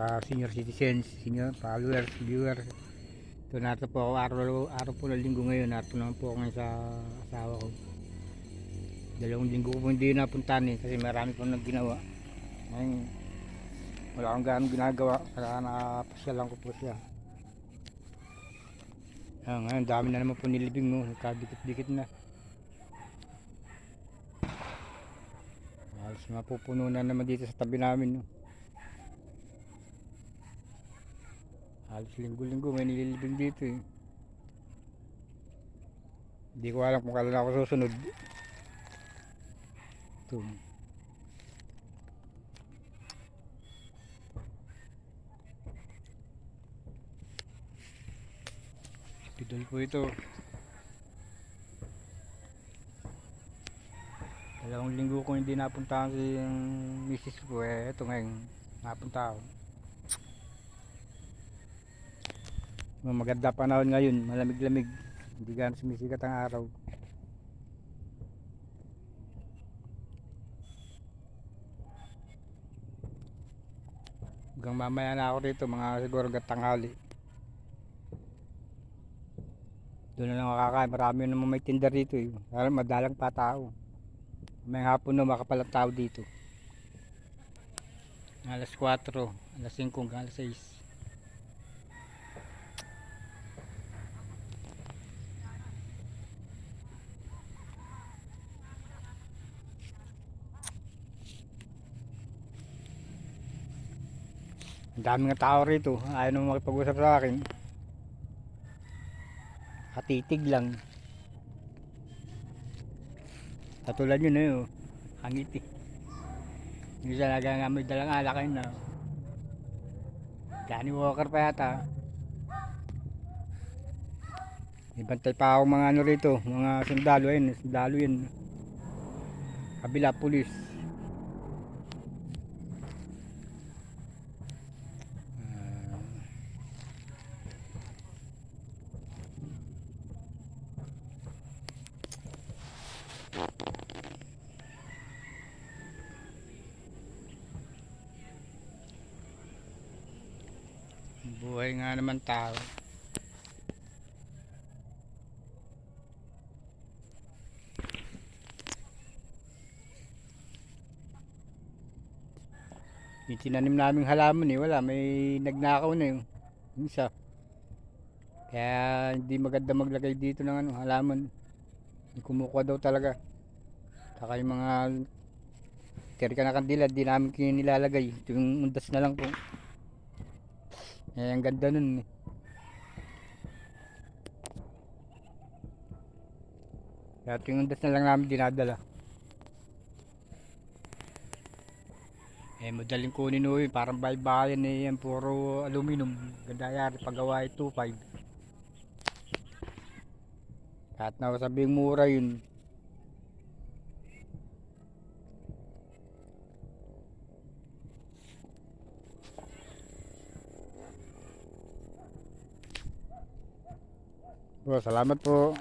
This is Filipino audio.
saka senior citizens, senior followers, viewers. Ito nato po ako araw, araw po ng linggo ngayon. Nato naman po ako ngayon sa asawa ko. Dalawang linggo ko po hindi napuntahan eh kasi marami po nang ginawa. Ngayon, wala akong ganong ginagawa kaya nakapasyalan ko po siya. Ah, ngayon, dami na naman po nilibing mo. Nagkadikit-dikit na. Halos mapupuno na naman dito sa tabi namin. No? Halos linggo-linggo may nililibing dito eh. Hindi ko alam kung kailan ako susunod. Ito. Spidol po ito. Dalawang linggo ko hindi napuntahan si misis ko eh. Ito ngayon, napunta. Mga maganda panahon ngayon, malamig-lamig. Hindi gano'n sumisikat ang araw. Hanggang mamaya na ako dito, mga siguro hanggang tanghali. Doon na lang makakain. Marami naman may tinda dito eh. Pero madalang pa tao. May hapon na makapalang tao dito. Alas 4, alas 5, hanggang alas 6. Ang dami nga tao rito. Ayaw naman makipag-usap sa akin. Katitig lang. Katulad yun eh. Oh. Hangit eh. Minsan nagangamoy dalang alak yun na. Johnny Walker pa yata. May bantay pa ako mga ano rito. Mga sundalo yun. Sundalo yun. Kabila pulis. Buhay nga naman tao. Yung tinanim naming halaman eh, wala, may nagnakaw na yung isa. Kaya hindi maganda maglagay dito ng ano, halaman. Kumukuha daw talaga. Saka yung mga terika na kandila, di namin kinilalagay. Ito yung undas na lang po. Eh, ang ganda nun eh. Kaya ito yung undas na lang namin dinadala. Eh, madaling kunin yun. Parang baybayan eh yan. Puro aluminum. Ganda yari paggawa ay 2.5. Kahit na sabing mura yun. Po, salamat po.